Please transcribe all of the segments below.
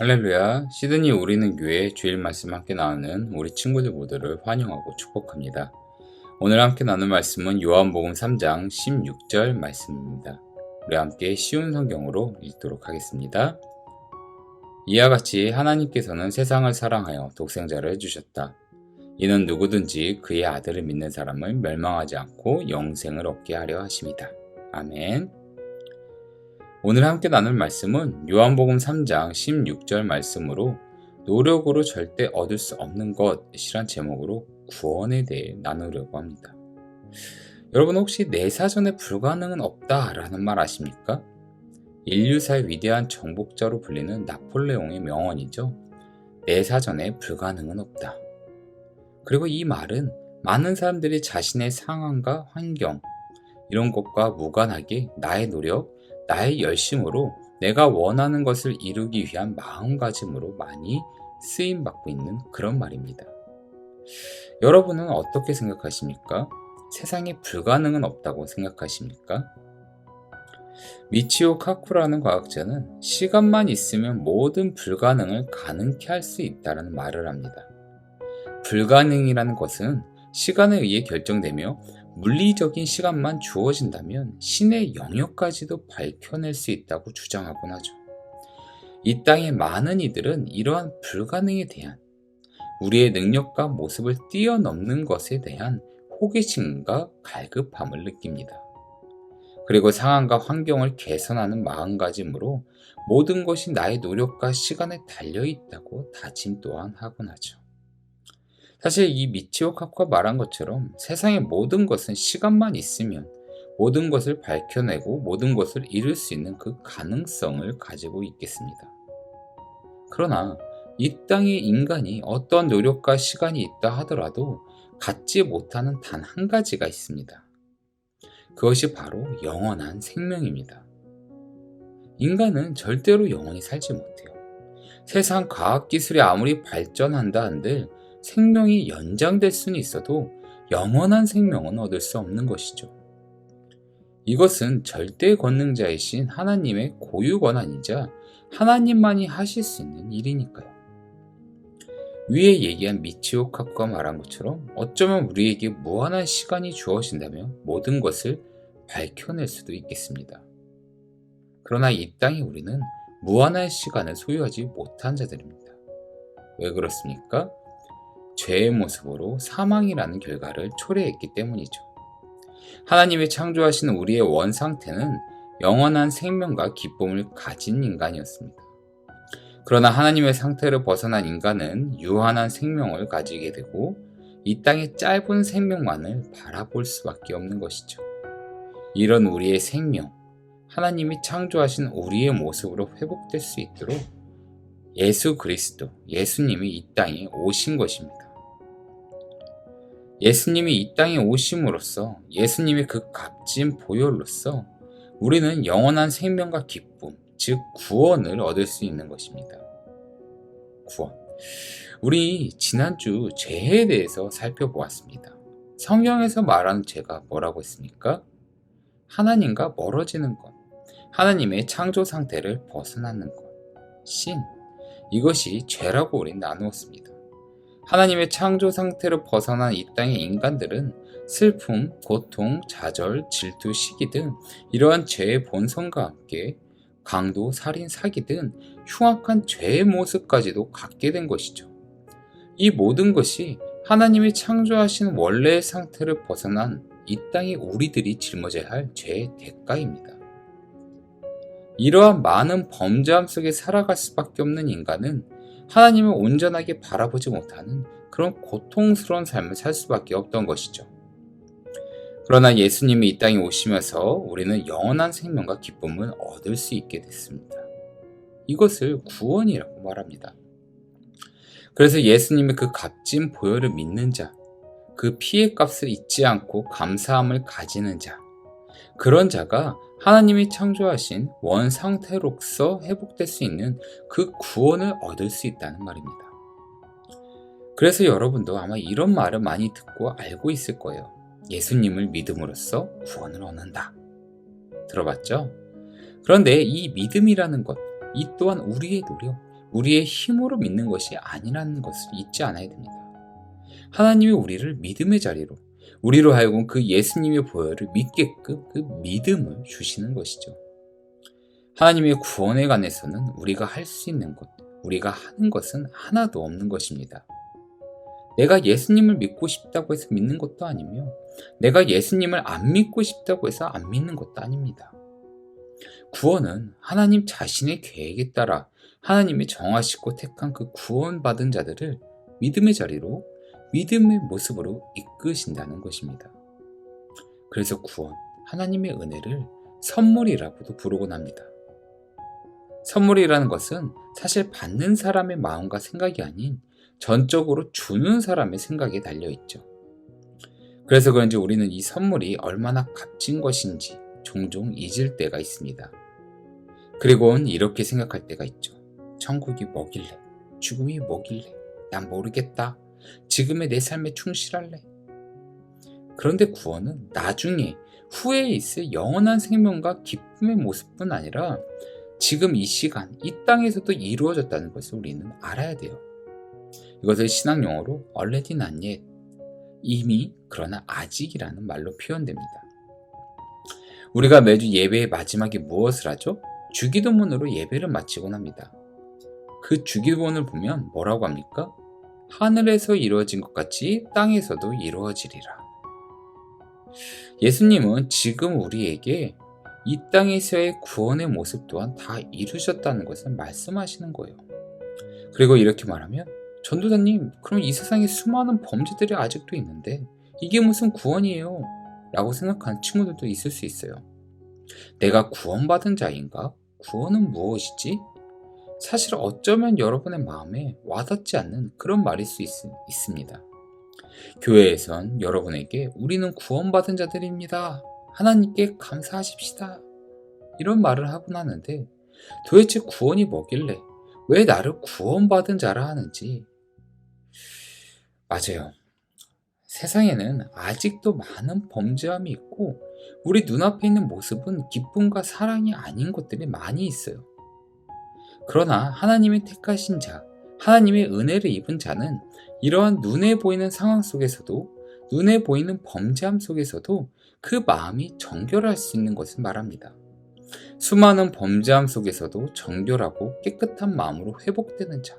할렐루야, 시드니 우리는 교회 주일 말씀 함께 나누는 우리 친구들 모두를 환영하고 축복합니다. 오늘 함께 나눌 말씀은 요한복음 3장 16절 말씀입니다. 우리 함께 쉬운 성경으로 읽도록 하겠습니다. 이와 같이 하나님께서는 세상을 사랑하여 독생자를 해주셨다. 이는 누구든지 그의 아들을 믿는 사람을 멸망하지 않고 영생을 얻게 하려 하심이다. 아멘. 오늘 함께 나눌 말씀은 요한복음 3장 16절 말씀으로 노력으로 절대 얻을 수 없는 것이란 제목으로 구원에 대해 나누려고 합니다. 여러분 혹시 내 사전에 불가능은 없다라는 말 아십니까? 인류사의 위대한 정복자로 불리는 나폴레옹의 명언이죠. 내 사전에 불가능은 없다. 그리고 이 말은 많은 사람들이 자신의 상황과 환경, 이런 것과 무관하게 나의 노력, 나의 열심으로 내가 원하는 것을 이루기 위한 마음가짐으로 많이 쓰임 받고 있는 그런 말입니다. 여러분은 어떻게 생각하십니까? 세상에 불가능은 없다고 생각하십니까? 미치오 카쿠라는 과학자는 시간만 있으면 모든 불가능을 가능케 할 수 있다는 말을 합니다. 불가능이라는 것은 시간에 의해 결정되며 물리적인 시간만 주어진다면 신의 영역까지도 밝혀낼 수 있다고 주장하곤 하죠. 이 땅의 많은 이들은 이러한 불가능에 대한 우리의 능력과 모습을 뛰어넘는 것에 대한 호기심과 갈급함을 느낍니다. 그리고 상황과 환경을 개선하는 마음가짐으로 모든 것이 나의 노력과 시간에 달려 있다고 다짐 또한 하곤 하죠. 사실 이 미치오 카쿠가 말한 것처럼 세상의 모든 것은 시간만 있으면 모든 것을 밝혀내고 모든 것을 이룰 수 있는 그 가능성을 가지고 있겠습니다. 그러나 이 땅의 인간이 어떤 노력과 시간이 있다 하더라도 갖지 못하는 단 한 가지가 있습니다. 그것이 바로 영원한 생명입니다. 인간은 절대로 영원히 살지 못해요. 세상 과학기술이 아무리 발전한다 한들 생명이 연장될 수는 있어도 영원한 생명은 얻을 수 없는 것이죠. 이것은 절대 권능자이신 하나님의 고유 권한이자 하나님만이 하실 수 있는 일이니까요. 위에 얘기한 미치오 카쿠가 말한 것처럼 어쩌면 우리에게 무한한 시간이 주어진다면 모든 것을 밝혀낼 수도 있겠습니다. 그러나 이 땅에 우리는 무한한 시간을 소유하지 못한 자들입니다. 왜 그렇습니까? 죄의 모습으로 사망이라는 결과를 초래했기 때문이죠. 하나님이 창조하신 우리의 원 상태는 영원한 생명과 기쁨을 가진 인간이었습니다. 그러나 하나님의 상태를 벗어난 인간은 유한한 생명을 가지게 되고 이 땅의 짧은 생명만을 바라볼 수밖에 없는 것이죠. 이런 우리의 생명, 하나님이 창조하신 우리의 모습으로 회복될 수 있도록 예수 그리스도, 예수님이 이 땅에 오신 것입니다. 예수님이 이 땅에 오심으로써 예수님의 그 값진 보혈로서 우리는 영원한 생명과 기쁨, 즉 구원을 얻을 수 있는 것입니다. 구원. 우리 지난주 죄에 대해서 살펴보았습니다. 성경에서 말하는 죄가 뭐라고 했습니까? 하나님과 멀어지는 것, 하나님의 창조 상태를 벗어나는 것, 신. 이것이 죄라고 우린 나누었습니다. 하나님의 창조 상태로 벗어난 이 땅의 인간들은 슬픔, 고통, 좌절, 질투, 시기 등 이러한 죄의 본성과 함께 강도, 살인, 사기 등 흉악한 죄의 모습까지도 갖게 된 것이죠. 이 모든 것이 하나님이 창조하신 원래의 상태를 벗어난 이 땅의 우리들이 짊어져야 할 죄의 대가입니다. 이러한 많은 범죄함 속에 살아갈 수밖에 없는 인간은 하나님을 온전하게 바라보지 못하는 그런 고통스러운 삶을 살 수밖에 없던 것이죠. 그러나 예수님이 이 땅에 오시면서 우리는 영원한 생명과 기쁨을 얻을 수 있게 됐습니다. 이것을 구원이라고 말합니다. 그래서 예수님의 그 값진 보혈을 믿는 자, 그 피의 값을 잊지 않고 감사함을 가지는 자, 그런 자가 하나님이 창조하신 원 상태로서 회복될 수 있는 그 구원을 얻을 수 있다는 말입니다. 그래서 여러분도 아마 이런 말을 많이 듣고 알고 있을 거예요. 예수님을 믿음으로써 구원을 얻는다. 들어봤죠? 그런데 이 믿음이라는 것, 이 또한 우리의 노력, 우리의 힘으로 믿는 것이 아니라는 것을 잊지 않아야 됩니다. 하나님이 우리를 믿음의 자리로 우리로 하여금 그 예수님의 보혈을 믿게끔 그 믿음을 주시는 것이죠. 하나님의 구원에 관해서는 우리가 할 수 있는 것, 우리가 하는 것은 하나도 없는 것입니다. 내가 예수님을 믿고 싶다고 해서 믿는 것도 아니며, 내가 예수님을 안 믿고 싶다고 해서 안 믿는 것도 아닙니다. 구원은 하나님 자신의 계획에 따라 하나님이 정하시고 택한 그 구원받은 자들을 믿음의 자리로 믿음의 모습으로 이끄신다는 것입니다. 그래서 구원, 하나님의 은혜를 선물이라고도 부르곤 합니다. 선물이라는 것은 사실 받는 사람의 마음과 생각이 아닌 전적으로 주는 사람의 생각에 달려 있죠. 그래서 그런지 우리는 이 선물이 얼마나 값진 것인지 종종 잊을 때가 있습니다. 그리고는 이렇게 생각할 때가 있죠. 천국이 뭐길래, 죽음이 뭐길래, 난 모르겠다. 지금의 내 삶에 충실할래. 그런데 구원은 나중에 후에 있을 영원한 생명과 기쁨의 모습뿐 아니라 지금 이 시간, 이 땅에서도 이루어졌다는 것을 우리는 알아야 돼요. 이것을 신학 용어로 already not yet, 이미 그러나 아직이라는 말로 표현됩니다. 우리가 매주 예배의 마지막에 무엇을 하죠? 주기도문으로 예배를 마치곤 합니다. 그 주기도문을 보면 뭐라고 합니까? 하늘에서 이루어진 것 같이 땅에서도 이루어지리라. 예수님은 지금 우리에게 이 땅에서의 구원의 모습 또한 다 이루셨다는 것을 말씀하시는 거예요. 그리고 이렇게 말하면 전도사님, 그럼 이 세상에 수많은 범죄들이 아직도 있는데 이게 무슨 구원이에요? 라고 생각하는 친구들도 있을 수 있어요. 내가 구원받은 자인가? 구원은 무엇이지? 사실 어쩌면 여러분의 마음에 와닿지 않는 그런 말일 수 있, 있습니다. 교회에선 여러분에게 우리는 구원받은 자들입니다. 하나님께 감사하십시다. 이런 말을 하곤 하는데 도대체 구원이 뭐길래 왜 나를 구원받은 자라 하는지 맞아요. 세상에는 아직도 많은 범죄함이 있고 우리 눈앞에 있는 모습은 기쁨과 사랑이 아닌 것들이 많이 있어요. 그러나 하나님의 택하신 자, 하나님의 은혜를 입은 자는 이러한 눈에 보이는 상황 속에서도 눈에 보이는 범죄함 속에서도 그 마음이 정결할 수 있는 것을 말합니다. 수많은 범죄함 속에서도 정결하고 깨끗한 마음으로 회복되는 자.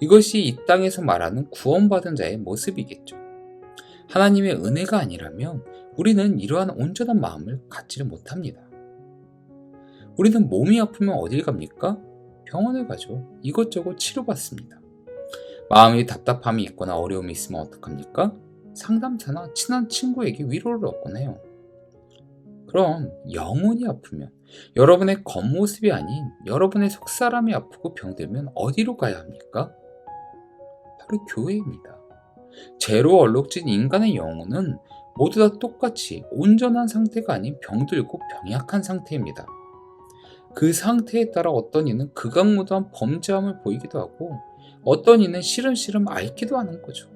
이것이 이 땅에서 말하는 구원받은 자의 모습이겠죠. 하나님의 은혜가 아니라면 우리는 이러한 온전한 마음을 갖지를 못합니다. 우리는 몸이 아프면 어딜 갑니까? 병원에 가죠. 이것저것 치료받습니다. 마음이 답답함이 있거나 어려움이 있으면 어떡합니까? 상담사나 친한 친구에게 위로를 얻곤 해요. 그럼 영혼이 아프면 여러분의 겉모습이 아닌 여러분의 속사람이 아프고 병들면 어디로 가야 합니까? 바로 교회입니다. 죄로 얼룩진 인간의 영혼은 모두 다 똑같이 온전한 상태가 아닌 병들고 병약한 상태입니다. 그 상태에 따라 어떤 이는 극악무도한 범죄함을 보이기도 하고 어떤 이는 시름시름 앓기도 하는 거죠.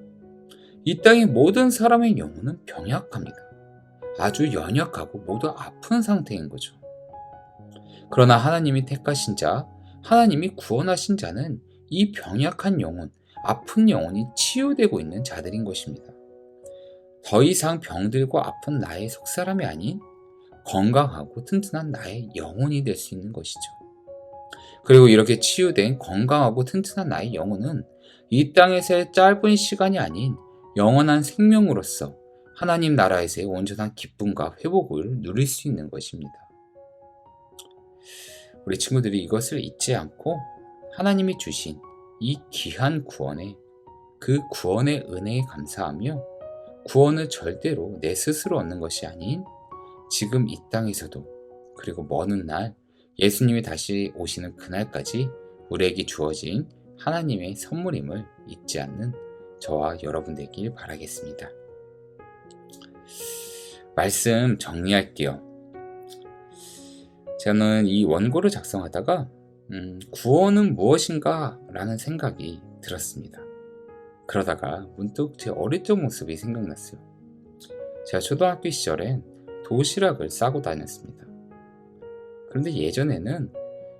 이 땅의 모든 사람의 영혼은 병약합니다. 아주 연약하고 모두 아픈 상태인 거죠. 그러나 하나님이 택하신 자, 하나님이 구원하신 자는 이 병약한 영혼, 아픈 영혼이 치유되고 있는 자들인 것입니다. 더 이상 병들고 아픈 나의 속사람이 아닌 건강하고 튼튼한 나의 영혼이 될 수 있는 것이죠. 그리고 이렇게 치유된 건강하고 튼튼한 나의 영혼은 이 땅에서의 짧은 시간이 아닌 영원한 생명으로서 하나님 나라에서의 온전한 기쁨과 회복을 누릴 수 있는 것입니다. 우리 친구들이 이것을 잊지 않고 하나님이 주신 이 귀한 구원에 그 구원의 은혜에 감사하며 구원을 절대로 내 스스로 얻는 것이 아닌 지금 이 땅에서도 그리고 먼 훗날 예수님이 다시 오시는 그날까지 우리에게 주어진 하나님의 선물임을 잊지 않는 저와 여러분 되길 바라겠습니다. 말씀 정리할게요. 저는 이 원고를 작성하다가 음, 구원은 무엇인가 라는 생각이 들었습니다. 그러다가 문득 제 어릴 적 모습이 생각났어요. 제가 초등학교 시절엔 도시락을 싸고 다녔습니다. 그런데 예전에는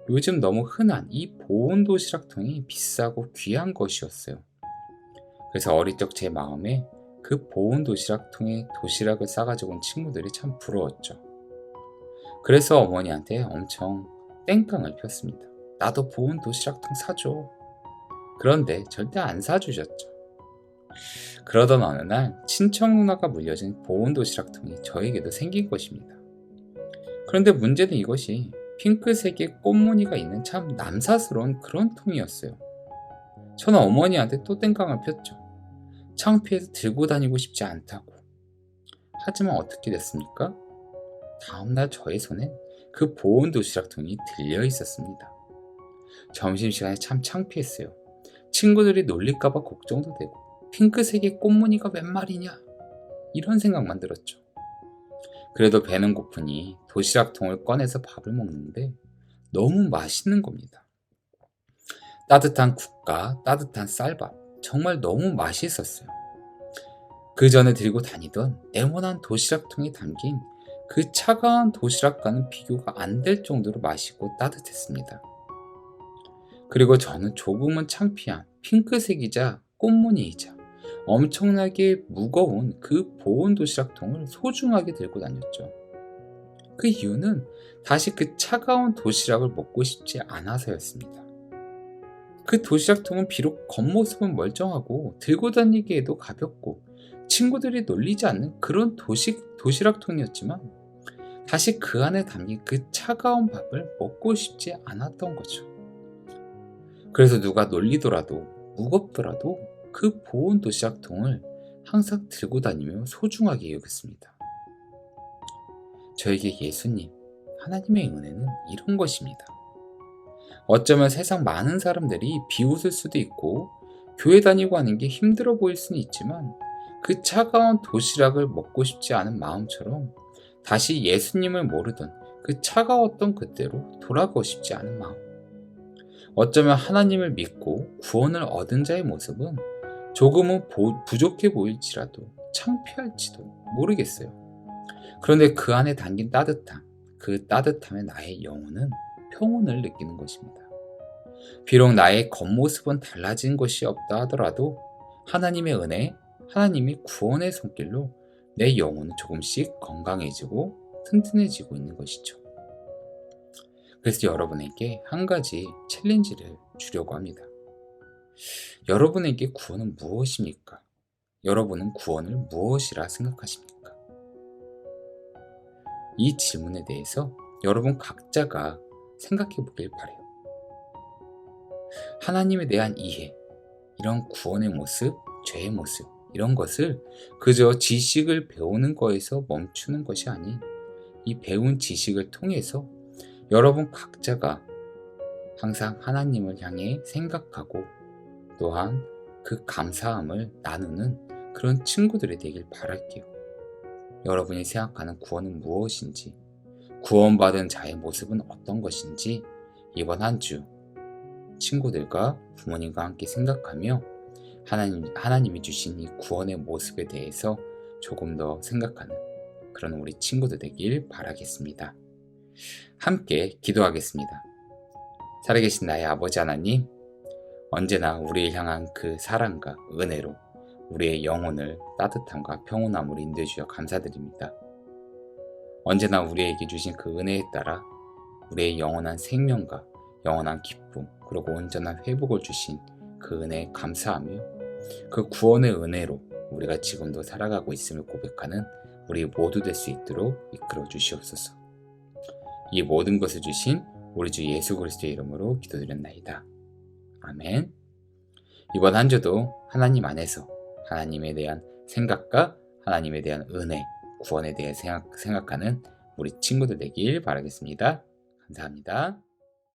요즘 너무 흔한 이 보온 도시락통이 비싸고 귀한 것이었어요. 그래서 어릴 적 제 마음에 그 보온 도시락통에 도시락을 싸가지고 온 친구들이 참 부러웠죠. 그래서 어머니한테 엄청 땡깡을 폈습니다. 나도 보온 도시락통 사줘. 그런데 절대 안 사주셨죠. 그러던 어느 날 친척 누나가 물려준 보온 도시락통이 저에게도 생긴 것입니다. 그런데 문제는 이것이 핑크색의 꽃무늬가 있는 참 남사스러운 그런 통이었어요. 저는 어머니한테 또 땡깡을 폈죠. 창피해서 들고 다니고 싶지 않다고. 하지만 어떻게 됐습니까? 다음날 저의 손엔 그 보온 도시락통이 들려 있었습니다. 점심시간에 참 창피했어요. 친구들이 놀릴까봐 걱정도 되고, 핑크색의 꽃무늬가 웬 말이냐? 이런 생각만 들었죠. 그래도 배는 고프니 도시락통을 꺼내서 밥을 먹는데 너무 맛있는 겁니다. 따뜻한 국과 따뜻한 쌀밥, 정말 너무 맛있었어요. 그 전에 들고 다니던 네모난 도시락통에 담긴 그 차가운 도시락과는 비교가 안 될 정도로 맛있고 따뜻했습니다. 그리고 저는 조금은 창피한 핑크색이자 꽃무늬이자 엄청나게 무거운 그 보온 도시락통을 소중하게 들고 다녔죠. 그 이유는 다시 그 차가운 도시락을 먹고 싶지 않아서였습니다. 그 도시락통은 비록 겉모습은 멀쩡하고 들고 다니기에도 가볍고 친구들이 놀리지 않는 그런 도시, 도시락통이었지만 다시 그 안에 담긴 그 차가운 밥을 먹고 싶지 않았던 거죠. 그래서 누가 놀리더라도 무겁더라도 그 보온 도시락통을 항상 들고 다니며 소중하게 여겼습니다. 저에게 예수님, 하나님의 은혜는 이런 것입니다. 어쩌면 세상 많은 사람들이 비웃을 수도 있고 교회 다니고 하는 게 힘들어 보일 수는 있지만 그 차가운 도시락을 먹고 싶지 않은 마음처럼 다시 예수님을 모르던 그 차가웠던 그때로 돌아가고 싶지 않은 마음. 어쩌면 하나님을 믿고 구원을 얻은 자의 모습은 조금은 부족해 보일지라도 창피할지도 모르겠어요. 그런데 그 안에 담긴 따뜻함, 그 따뜻함에 나의 영혼은 평온을 느끼는 것입니다. 비록 나의 겉모습은 달라진 것이 없다 하더라도 하나님의 은혜, 하나님이 구원의 손길로 내 영혼은 조금씩 건강해지고 튼튼해지고 있는 것이죠. 그래서 여러분에게 한 가지 챌린지를 주려고 합니다. 여러분에게 구원은 무엇입니까? 여러분은 구원을 무엇이라 생각하십니까? 이 질문에 대해서 여러분 각자가 생각해 보길 바래요. 하나님에 대한 이해, 이런 구원의 모습, 죄의 모습, 이런 것을 그저 지식을 배우는 거에서 멈추는 것이 아닌 이 배운 지식을 통해서 여러분 각자가 항상 하나님을 향해 생각하고 또한 그 감사함을 나누는 그런 친구들이 되길 바랄게요. 여러분이 생각하는 구원은 무엇인지, 구원받은 자의 모습은 어떤 것인지 이번 한 주 친구들과 부모님과 함께 생각하며 하나님, 하나님이 주신 이 구원의 모습에 대해서 조금 더 생각하는 그런 우리 친구들 되길 바라겠습니다. 함께 기도하겠습니다. 살아계신 나의 아버지 하나님, 언제나 우리를 향한 그 사랑과 은혜로 우리의 영혼을 따뜻함과 평온함으로 인도해주셔 감사드립니다. 언제나 우리에게 주신 그 은혜에 따라 우리의 영원한 생명과 영원한 기쁨, 그리고 온전한 회복을 주신 그 은혜에 감사하며 그 구원의 은혜로 우리가 지금도 살아가고 있음을 고백하는 우리 모두 될 수 있도록 이끌어 주시옵소서. 이 모든 것을 주신 우리 주 예수 그리스도의 이름으로 기도드렸나이다. 아멘. 이번 한 주도 하나님 안에서 하나님에 대한 생각과 하나님에 대한 은혜, 구원에 대해 생각, 생각하는 우리 친구들 되길 바라겠습니다. 감사합니다.